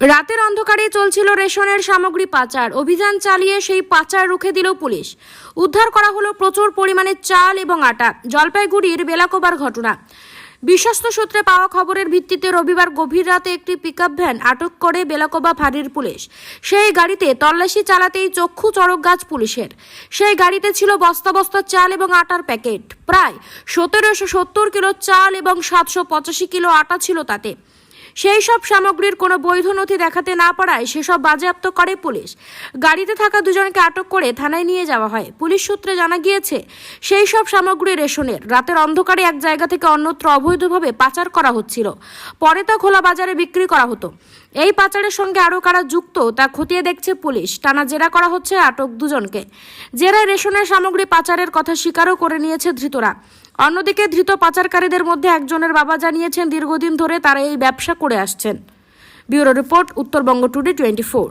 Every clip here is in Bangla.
রাতের অন্ধকারে চলছিল রেশনের সামগ্রী পাচার। অভিযান চালিয়ে সেই পাচার রুখে দিল পুলিশ। উদ্ধার করা হলো প্রচুর পরিমাণে চাল এবং আটা, জলপাইগুড়ির বেলাকোবার ঘটনা। বিশ্বস্ত সূত্রে পাওয়া খবরের ভিত্তিতে রবিবার গভীর রাতে একটি পিকআপ ভ্যান আটক করে বেলাকোবা ফাঁড়ির পুলিশ। সেই গাড়িতে তল্লাশি চালাতেই চক্ষু চড়ক গাছ পুলিশের। সেই গাড়িতে ছিল বস্তা বস্তা চাল এবং আটার প্যাকেট। প্রায় সতেরোশো সত্তর কিলো চাল এবং সাতশো পঁচাশি কিলো আটা ছিল তাতে। সেই সব সামগ্রীর কোনো বৈধ নথি দেখাতে না পারায় সেসব বাজেয়াপ্ত করে পুলিশ। গাড়িতে থাকা দুজনকে আটক করে থানায় নিয়ে যাওয়া হয়। পুলিশ সূত্রে জানা গিয়েছে, সেই সব সামগ্রী রেশনের, রাতের অন্ধকারে এক জায়গা থেকে অন্যত্র অবৈধভাবে পাচার করা হচ্ছিল। পরে তা খোলা বাজারে বিক্রি করা হতো। এই পাচারের সঙ্গে আরও কারা যুক্ত, তা খতিয়ে দেখছে পুলিশ। টানা জেরা করা হচ্ছে আটক দুজনকে। জেরায় রেশনের সামগ্রী পাচারের কথা স্বীকারও করে নিয়েছে ধৃতরা। অন্যদিকে ধৃত পাচারকারীদের মধ্যে একজনের বাবা জানিয়েছেন, দীর্ঘদিন ধরে তারা এই ব্যবসা করে আসছেন। Bureau report, Uttarbanga today twenty four.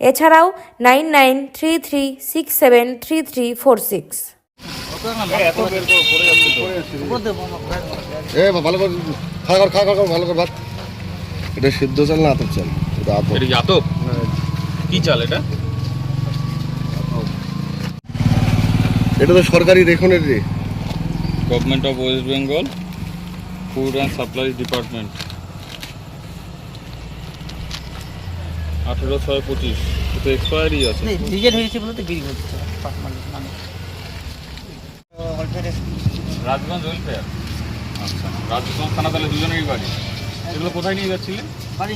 এছাড়াও nine nine three three six seven three three four six. ভালো করে খা কর খা কর ভালো করে ভাত। এটা সিদ্ধ চাল না আতপ চাল? এটা আতপ। এটা কি আতপ? কি চাল এটা? এটা তো সরকারি রে। Government of West Bengal food and supplies department আঠেরো ছয় পঁচিশ তো এক্সপায়ারি আছে। রিজেক্ট হয়েছে বলে তো বিক্রি করছে মানে। রাজগঞ্জ ওয়েলফেয়ার আচ্ছা রাজগঞ্জ থানা তাহলে দুজনেরই বাড়ি। এগুলো কোথায় নিয়ে যাচ্ছিলেন বাড়ি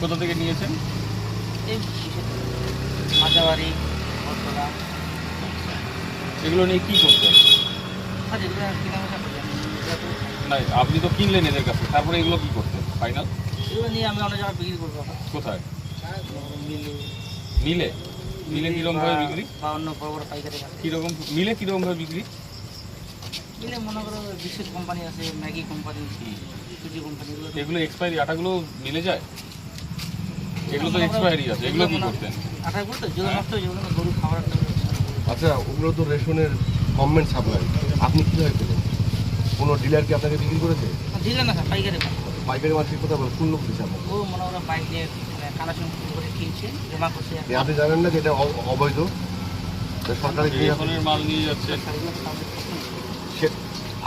কোথা থেকে নিয়েছেন? এই এগুলো নিয়ে কী করতেন না আপনি তো কিনলেন এদের কাছে তারপরে এগুলো কী করতেন ফাইনাল এগুলো নিয়ে আমি অনেক জায়গায় বিক্রি করব। কোথায়? মিলে? মিলে মিলে কীরকমভাবে বিক্রি বা অন্য বড় বড় পাইকারি কীরকম মিলে কীরকমভাবে বিক্রি? মিলে মনে করো বিস্কুট কোম্পানি আছে ম্যাগি কোম্পানি সুজি কোম্পানি এগুলো এক্সপায়ারি আটাগুলো মিলে যায়? এগুলো তো এক্সপায়ারি আছে এগুলো কি করতেন? আটাগুলো তো যেগুলো নষ্ট হয়ে যেগুলো গরু খাবার একটা আচ্ছা ওগুলো তো রেশনের গভর্নমেন্ট সাপ্লাই আপনি কীভাবে পেলেন? কোনো ডিলার কি আপনাকে বিক্রি করেছে? দিলে না স্যার পাইকারি মাল। পাইকারি মার্কেট কোথাও বলে কোন লোক দিচ্ছে ও মনে করো বাইক দিয়ে কালেকশন করে কিনছে জমা করছে। আপনি জানেন না যে এটা অবৈধ? সরকারি মাল নিয়ে যাচ্ছে।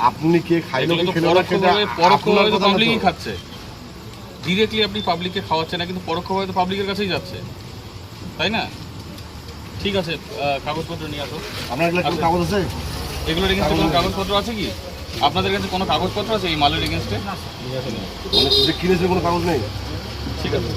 আপনি কে খাইলো কি খেলো না সেটা পরোক্ষভাবে তো পাবলিকই খাচ্ছে। ডিরেক্টলি আপনি পাবলিককে খাওয়াচ্ছেন না কিন্তু পরোক্ষভাবে তো পাবলিকের কাছেই যাচ্ছে। তাই না? ঠিক আছে কাগজপত্র নিয়ে আসো। আপনার এগুলো। কাগজ আছে? এগুলোর এগেনস্টে কোনো কাগজপত্র আছে কি? আপনাদের কাছে কোনো কাগজপত্র আছে এই মালের এগেনস্টে মানে যে কিনেছে কোনো কাগজ নেই? ঠিক আছে।